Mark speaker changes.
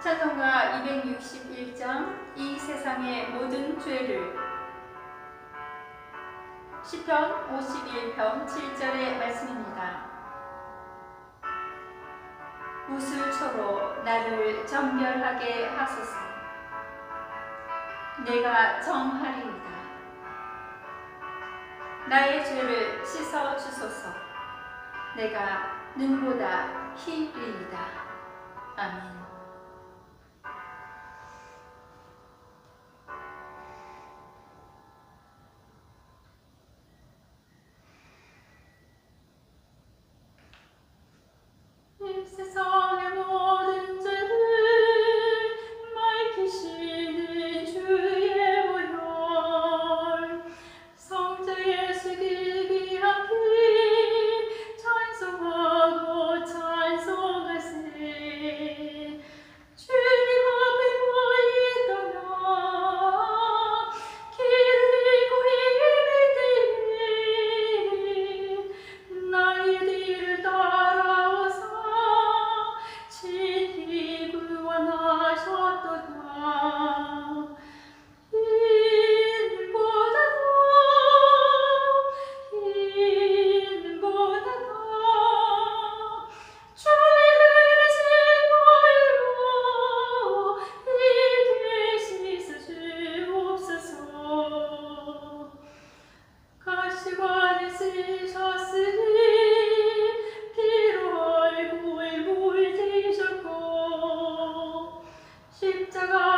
Speaker 1: 찬송가 261장 이 세상의 모든 죄를 시편 51편 7절의 말씀입니다. 우슬초로 나를 정결하게 하소서. 내가 정하리이다. 나의 죄를 씻어 주소서. 내가 눈보다 희리이다. 아멘. 이 세상 십자가